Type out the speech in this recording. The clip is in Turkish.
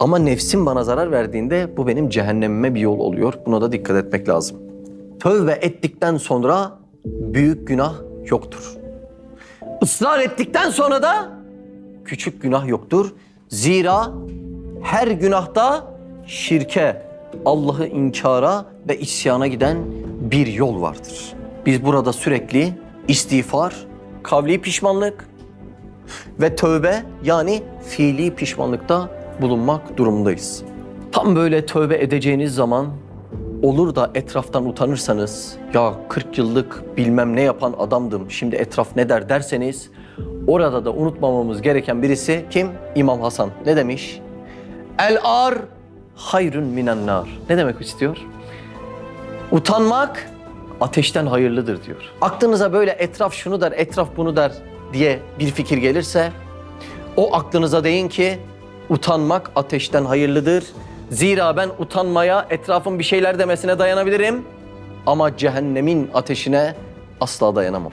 Ama nefsim bana zarar verdiğinde bu benim cehennemime bir yol oluyor. Buna da dikkat etmek lazım. Tövbe ettikten sonra büyük günah yoktur. Israr ettikten sonra da küçük günah yoktur. Zira her günahta şirke, Allah'ı inkara ve isyana giden bir yol vardır. Biz burada sürekli istiğfar, kavli pişmanlık ve tövbe yani fiili pişmanlıkta bulunmak durumundayız. Tam böyle tövbe edeceğiniz zaman olur da etraftan utanırsanız ya 40 yıllık bilmem ne yapan adamdım şimdi etraf ne der derseniz orada da unutmamamız gereken birisi kim? İmam Hasan. Ne demiş? El ar hayrun minen nar. Ne demek istiyor? Utanmak ateşten hayırlıdır diyor. Aklınıza böyle etraf şunu der, etraf bunu der diye bir fikir gelirse o aklınıza deyin ki utanmak ateşten hayırlıdır. Zira ben utanmaya, etrafın bir şeyler demesine dayanabilirim ama cehennemin ateşine asla dayanamam.